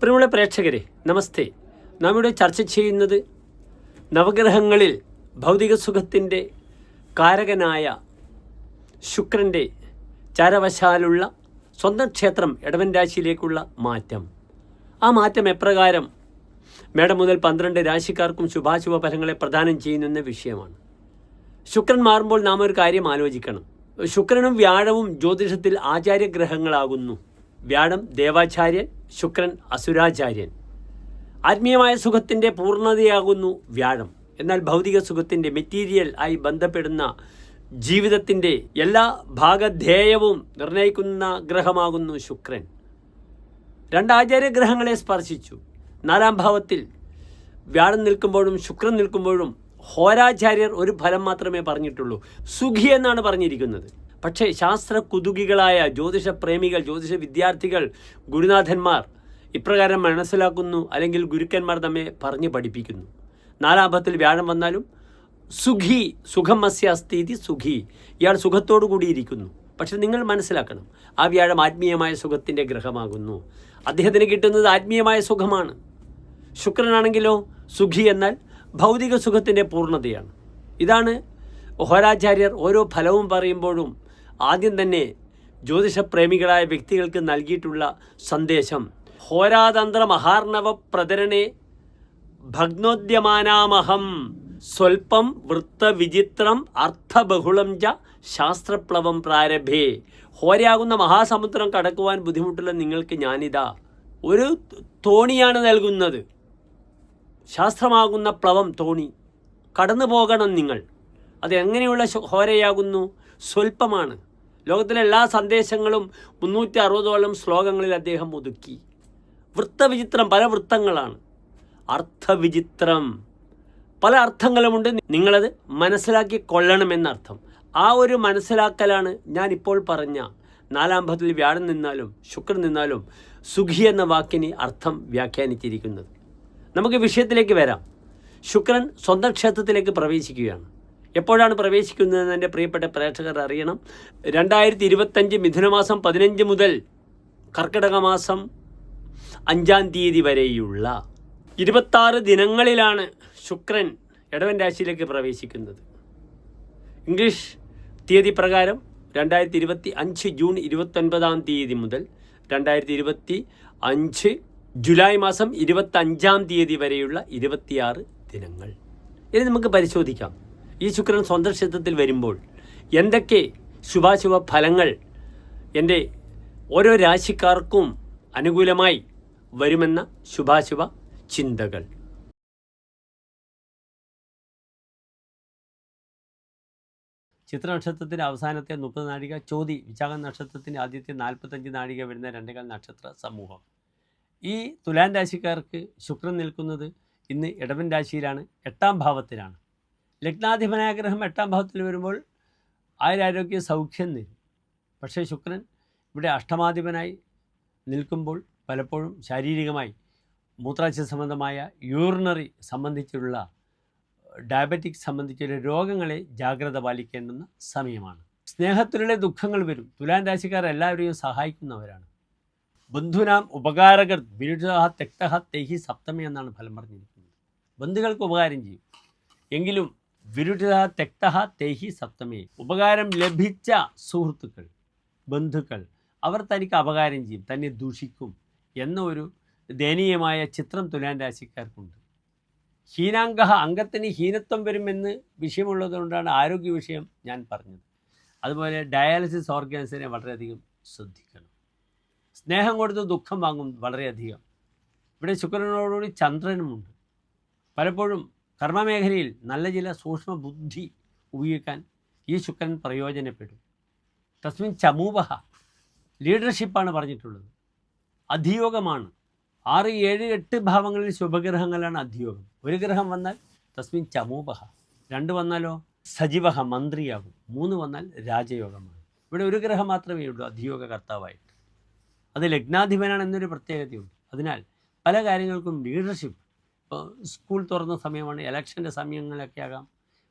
പ്രിയമുള്ള പ്രേക്ഷകരെ നമസ്തേ. നാം ഇവിടെ ചർച്ച ചെയ്യുന്നത് നവഗ്രഹങ്ങളിൽ ഭൗതിക സുഖത്തിന്റെ കാരകനായ ശുക്രന്റെ ചാരവശാലുള്ള സ്വന്തം ക്ഷേത്രം ഇടവൻ രാശിയിലേക്കുള്ള മാറ്റം. ആ മാറ്റം എപ്രകാരം മേടം മുതൽ പന്ത്രണ്ട് രാശിക്കാർക്കും ശുഭാശുഭ ഫലങ്ങളെ പ്രദാനം ചെയ്യുന്നെന്ന വിഷയമാണ്. ശുക്രൻ മാറുമ്പോൾ നാം ഒരു കാര്യം ആലോചിക്കണം. ശുക്രനും വ്യാഴവും ജ്യോതിഷത്തിൽ ആചാര്യഗ്രഹങ്ങളാകുന്നു. വ്യാഴം ദേവാചാര്യൻ ശുക്രൻ അസുരാചാര്യൻ. ആത്മീയമായ സുഖത്തിന്റെ പൂർണതയാകുന്നു വ്യാഴം. എന്നാൽ ഭൗതിക സുഖത്തിന്റെ മെറ്റീരിയൽ ആയി ബന്ധപ്പെടുന്ന ജീവിതത്തിന്റെ എല്ലാ ഭാഗധേയവും നിർണയിക്കുന്ന ഗ്രഹമാകുന്നു ശുക്രൻ. രണ്ട് ആചാര്യഗ്രഹങ്ങളെ സ്പർശിച്ചു. നാലാം ഭാവത്തിൽ വ്യാഴം നിൽക്കുമ്പോഴും ശുക്രൻ നിൽക്കുമ്പോഴും ഹോരാചാര്യർ ഒരു ഫലം മാത്രമേ പറഞ്ഞിട്ടുള്ളൂ. സുഖി എന്നാണ് പറഞ്ഞിരിക്കുന്നത്. പക്ഷേ ശാസ്ത്ര കുതുകികളായ ജ്യോതിഷ പ്രേമികൾ ജ്യോതിഷ വിദ്യാർത്ഥികൾ ഗുരുനാഥന്മാർ ഇപ്രകാരം മനസ്സിലാക്കുന്നു അല്ലെങ്കിൽ ഗുരുക്കന്മാർ നമ്മെ പറഞ്ഞു പഠിപ്പിക്കുന്നു. നാലാഭത്തിൽ വ്യാഴം വന്നാലും സുഖി സുഖം അസ്യാസ്ഥിതി സുഖി. ഇയാൾ സുഖത്തോടു കൂടിയിരിക്കുന്നു. പക്ഷെ നിങ്ങൾ മനസ്സിലാക്കണം ആ വ്യാഴം ആത്മീയമായ സുഖത്തിന്റെ ഗ്രഹമാകുന്നു. അദ്ദേഹത്തിന് കിട്ടുന്നത് ആത്മീയമായ സുഖമാണ്. ശുക്രനാണെങ്കിലോ സുഖി എന്നാൽ ഭൗതിക സുഖത്തിന്റെ പൂർണതയാണ്. ഇതാണ് ഹോരാചാര്യർ ഓരോ ഫലവും പറയുമ്പോഴും ആദ്യം തന്നെ ജ്യോതിഷപ്രേമികളായ വ്യക്തികൾക്ക് നൽകിയിട്ടുള്ള സന്ദേശം. ഹോരാതന്ത്ര മഹാർണവ പ്രതരണേ ഭഗ്നോദ്യമാനാമഹം സ്വൽപ്പം വൃത്തവിചിത്രം അർത്ഥബഹുളം ച ശാസ്ത്രപ്ലവം പ്രാരംഭേ. ഹോരയാകുന്ന മഹാസമുദ്രം കടക്കുവാൻ ബുദ്ധിമുട്ടുള്ള നിങ്ങൾക്ക് ഞാനിതാ ഒരു തോണിയാണ് നൽകുന്നത്. ശാസ്ത്രമാകുന്ന പ്ലവം തോണി. കടന്നു പോകണം നിങ്ങൾ. അത് എങ്ങനെയുള്ള ഹോരയാകുന്നു? സ്വൽപ്പമാണ് ലോകത്തിലെ എല്ലാ സന്ദേശങ്ങളും മുന്നൂറ്റി അറുപതോളം ശ്ലോകങ്ങളിൽ അദ്ദേഹം ഒതുക്കി. വൃത്തവിചിത്രം പല വൃത്തങ്ങളാണ്. അർത്ഥവിചിത്രം. പല അർത്ഥങ്ങളുമുണ്ട്. നിങ്ങളത് മനസ്സിലാക്കി കൊള്ളണമെന്നർത്ഥം. ആ ഒരു മനസ്സിലാക്കലാണ് ഞാൻ ഇപ്പോൾ പറഞ്ഞ നാലാം ഭത്തിൽ വ്യാഴം നിന്നാലും ശുക്രൻ നിന്നാലും സുഖി എന്ന വാക്കിന് അർത്ഥം വ്യാഖ്യാനിച്ചിരിക്കുന്നത്. നമുക്ക് വിഷയത്തിലേക്ക് വരാം. ശുക്രൻ സ്വന്തം ക്ഷേത്രത്തിലേക്ക് പ്രവേശിക്കുകയാണ്. എപ്പോഴാണ് പ്രവേശിക്കുന്നതെന്ന് എന്റെ പ്രിയപ്പെട്ട പ്രേക്ഷകർ അറിയണം. രണ്ടായിരത്തി ഇരുപത്തഞ്ച് മിഥുനമാസം പതിനഞ്ച് മുതൽ കർക്കിടക മാസം അഞ്ചാം തീയതി വരെയുള്ള ഇരുപത്താറ് ദിനങ്ങളിലാണ് ശുക്രൻ ഇടവൻ രാശിയിലേക്ക് പ്രവേശിക്കുന്നത്. ഇംഗ്ലീഷ് തീയതി പ്രകാരം രണ്ടായിരത്തി ഇരുപത്തി അഞ്ച് ജൂൺ ഇരുപത്തൊൻപതാം തീയതി മുതൽ രണ്ടായിരത്തി ഇരുപത്തി അഞ്ച് ജൂലൈ മാസം ഇരുപത്തഞ്ചാം തീയതി വരെയുള്ള ഇരുപത്തിയാറ് ദിനങ്ങൾ. ഇനി നമുക്ക് പരിശോധിക്കാം. ഈ ശുക്രൻ സ്വന്തം ക്ഷേത്രത്തിൽ വരുമ്പോൾ എന്തൊക്കെ ശുഭാശുഭ ഫലങ്ങൾ എന്റെ ഓരോ രാശിക്കാർക്കും അനുകൂലമായി വരുമെന്ന ശുഭാശുഭ ചിന്തകൾ. ചിത്രനക്ഷത്രത്തിന്റെ അവസാനത്തെ മുപ്പത് നാഴിക ചോതി വിശാഖ നക്ഷത്രത്തിന്റെ ആദ്യത്തെ നാൽപ്പത്തഞ്ച് നാഴിക വരുന്ന രണ്ടേകാൽ നക്ഷത്ര സമൂഹം. ഈ തുലാൻ രാശിക്കാർക്ക് ശുക്രൻ നിൽക്കുന്നത് ഇന്ന് ഇടവൻ രാശിയിലാണ് എട്ടാം ഭാവത്തിലാണ്. ലഗ്നാധിപനായ ഗ്രഹം എട്ടാം ഭാവത്തിൽ വരുമ്പോൾ ആയുരാരോഗ്യ സൗഖ്യം തരും പക്ഷേ ശുക്രൻ ഇവിടെ അഷ്ടമാധിപനായി നിൽക്കുമ്പോൾ പലപ്പോഴും ശാരീരികമായി മൂത്രാശയ സംബന്ധമായ യൂറിനറി സംബന്ധിച്ചുള്ള ഡയബറ്റിക് സംബന്ധിച്ചുള്ള രോഗങ്ങളെ ജാഗ്രത പാലിക്കേണ്ടുന്ന സമയമാണ്. സ്നേഹത്തിലുള്ള ദുഃഖങ്ങൾ വരും. തുലാൻ രാശിക്കാർ എല്ലാവരെയും സഹായിക്കുന്നവരാണ്. ബന്ധുനാം ഉപകാരകർ വിരുദ്ധ തെക്തഹ തെഹി സപ്തമി എന്നാണ് ഫലം പറഞ്ഞിരിക്കുന്നത്. ബന്ധുക്കൾക്ക് ഉപകാരം ചെയ്യും. എങ്കിലും വിരുദ്ധ തെക്തഹ തേഹി സപ്തമി. ഉപകാരം ലഭിച്ച സുഹൃത്തുക്കൾ ബന്ധുക്കൾ അവർ തനിക്ക് അപകാരം ചെയ്യും തന്നെ ദൂഷിക്കും എന്ന ഒരു ദയനീയമായ ചിത്രം തുലാൻ രാശിക്കാർക്കുണ്ട്. ഹീനാംഗ അംഗത്തിന് ഹീനത്വം വരുമെന്ന് വിഷയമുള്ളതുകൊണ്ടാണ് ആരോഗ്യ വിഷയം ഞാൻ പറഞ്ഞത്. അതുപോലെ ഡയാലിസിസ് ഓർഗാൻസിനെ വളരെയധികം ശ്രദ്ധിക്കണം. സ്നേഹം കൊടുത്ത് ദുഃഖം വാങ്ങും വളരെയധികം. ഇവിടെ ശുക്രനോടുകൂടി ചന്ദ്രനുമുണ്ട്. പലപ്പോഴും കർമ്മമേഖലയിൽ നല്ല ചില സൂക്ഷ്മ ബുദ്ധി ഉപയോഗിക്കാൻ ഈ ശുക്രൻ പ്രയോജനപ്പെടും. തസ്മിൻ ചമൂവഹ ലീഡർഷിപ്പാണ് പറഞ്ഞിട്ടുള്ളത്. അധിയോഗമാണ്. ആറ് ഏഴ് എട്ട് ഭാവങ്ങളിൽ ശുഭഗ്രഹങ്ങളാണ് അധിയോഗം. ഒരു ഗ്രഹം വന്നാൽ തസ്മിൻ ചമൂപഹ രണ്ട് വന്നാലോ സജീവഹ മന്ത്രിയാകും. മൂന്ന് വന്നാൽ രാജയോഗമാണ്. ഇവിടെ ഒരു ഗ്രഹം മാത്രമേ ഉള്ളൂ അധിയോഗ കർത്താവായിട്ട്. അത് ലഗ്നാധിപനാണ് എന്നൊരു പ്രത്യേകതയുണ്ട്. അതിനാൽ പല കാര്യങ്ങൾക്കും ലീഡർഷിപ്പ് ഇപ്പോൾ സ്കൂൾ തുറന്ന സമയമാണ് ഇലക്ഷന്റെ സമയങ്ങളൊക്കെ ആകാം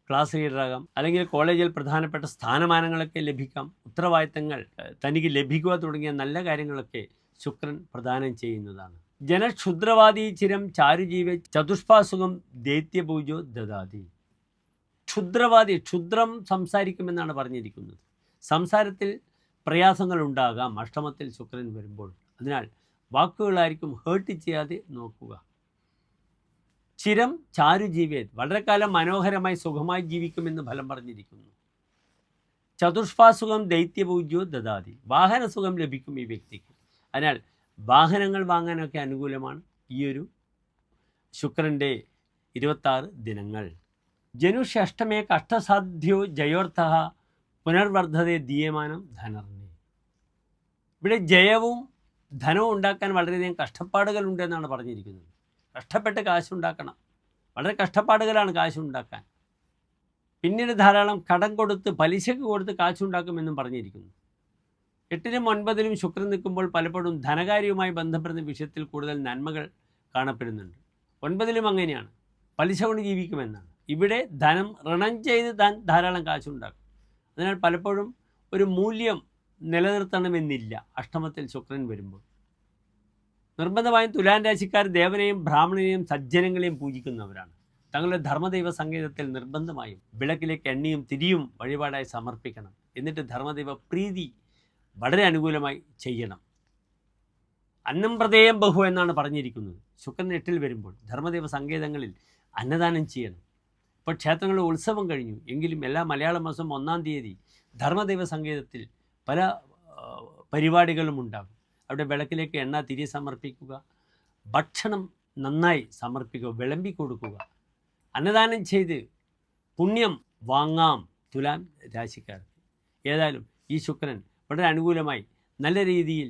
ക്ലാസ് ലീഡറാകാം അല്ലെങ്കിൽ കോളേജിൽ പ്രധാനപ്പെട്ട സ്ഥാനമാനങ്ങളൊക്കെ ലഭിക്കാം ഉത്തരവാദിത്തങ്ങൾ തനിക്ക് ലഭിക്കുക തുടങ്ങിയ നല്ല കാര്യങ്ങളൊക്കെ ശുക്രൻ പ്രദാനം ചെയ്യുന്നതാണ്. ജനക്ഷുദ്രവാദി ചിരം ചാരുജീവ ചതുഷ്പാസുഖം ദൈത്യപൂജോ ദദാതി. ക്ഷുദ്രവാദി ക്ഷുദ്രം സംസാരിക്കുമെന്നാണ് പറഞ്ഞിരിക്കുന്നത്. സംസാരത്തിൽ പ്രയാസങ്ങൾ ഉണ്ടാകാം അഷ്ടമത്തിൽ ശുക്രൻ വരുമ്പോൾ. അതിനാൽ വാക്കുകളായിരിക്കും ഹേർട്ട് ചെയ്യാതെ നോക്കുക. ചിരം ചാരുജീവിയത് വളരെ കാലം മനോഹരമായി സുഖമായി ജീവിക്കുമെന്ന് ഫലം പറഞ്ഞിരിക്കുന്നു. ചതുഷ്പാസുഖം ദൈത്യപൂജ്യോ ദദാതി. വാഹന സുഖം ലഭിക്കും ഈ വ്യക്തിക്ക്. അതിനാൽ വാഹനങ്ങൾ വാങ്ങാനൊക്കെ അനുകൂലമാണ് ഈ ഒരു ശുക്രന്റെ ഇരുപത്താറ് ദിനങ്ങൾ. ജനുഷഷ്ടമേ കഷ്ടസാധ്യോ ജയോർത്ഥ പുനർവർദ്ധതേ ദീയമാനം ധനർണി ഇവിടെ ജയവും ധനവും ഉണ്ടാക്കാൻ വളരെയധികം എന്നാണ് പറഞ്ഞിരിക്കുന്നത്. കഷ്ടപ്പെട്ട് കാശുണ്ടാക്കണം. വളരെ കഷ്ടപ്പാടുകളാണ് കാശുണ്ടാക്കാൻ. പിന്നീട് ധാരാളം കടം കൊടുത്ത് പലിശക്ക് കൊടുത്ത് കാശുണ്ടാക്കുമെന്നും പറഞ്ഞിരിക്കുന്നു. എട്ടിനും ഒൻപതിലും ശുക്രൻ നിൽക്കുമ്പോൾ പലപ്പോഴും ധനകാര്യവുമായി ബന്ധപ്പെടുന്ന വിഷയത്തിൽ കൂടുതൽ നന്മകൾ കാണപ്പെടുന്നുണ്ട്. ഒൻപതിലും അങ്ങനെയാണ്. പലിശ കൊണ്ട് ജീവിക്കുമെന്നാണ്. ഇവിടെ ധനം ഋണം ചെയ്ത് താൻ ധാരാളം കാശുണ്ടാക്കും. അതിനാൽ പലപ്പോഴും ഒരു മൂല്യം നിലനിർത്തണമെന്നില്ല അഷ്ടമത്തിൽ ശുക്രൻ വരുമ്പോൾ. നിർബന്ധമായും തുലാൻ രാശിക്കാർ ദേവനെയും ബ്രാഹ്മണനെയും സജ്ജനങ്ങളെയും പൂജിക്കുന്നവരാണ്. തങ്ങളുടെ ധർമ്മദൈവ സംഗീതത്തിൽ നിർബന്ധമായും വിളക്കിലേക്ക് എണ്ണയും തിരിയും വഴിപാടായി സമർപ്പിക്കണം. എന്നിട്ട് ധർമ്മദൈവ പ്രീതി വളരെ അനുകൂലമായി ചെയ്യണം. അന്നം പ്രദേയം ബഹു എന്നാണ് പറഞ്ഞിരിക്കുന്നത്. ശുക്രൻ എട്ടിൽ വരുമ്പോൾ ധർമ്മദൈവ സങ്കേതങ്ങളിൽ അന്നദാനം ചെയ്യണം. ഇപ്പോൾ ക്ഷേത്രങ്ങളിൽ ഉത്സവം കഴിഞ്ഞു. എങ്കിലും എല്ലാ മലയാള മാസം ഒന്നാം തീയതി ധർമ്മദൈവ സങ്കേതത്തിൽ പല പരിപാടികളും ഉണ്ടാകും. അവിടെ വിളക്കിലേക്ക് എണ്ണ തിരി സമർപ്പിക്കുക. ഭക്ഷണം നന്നായി സമർപ്പിക്കുക വിളമ്പി കൊടുക്കുക. അന്നദാനം ചെയ്ത് പുണ്യം വാങ്ങാം തുലാം രാശിക്കാർക്ക്. ഏതായാലും ഈ ശുക്രൻ വളരെ അനുകൂലമായി നല്ല രീതിയിൽ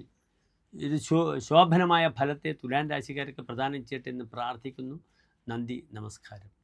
ഒരു ശോഭനമായ ഫലത്തെ തുലാൻ രാശിക്കാർക്ക് പ്രദാനം ചെയ്യട്ടെ എന്ന് പ്രാർത്ഥിക്കുന്നു. നന്ദി നമസ്കാരം.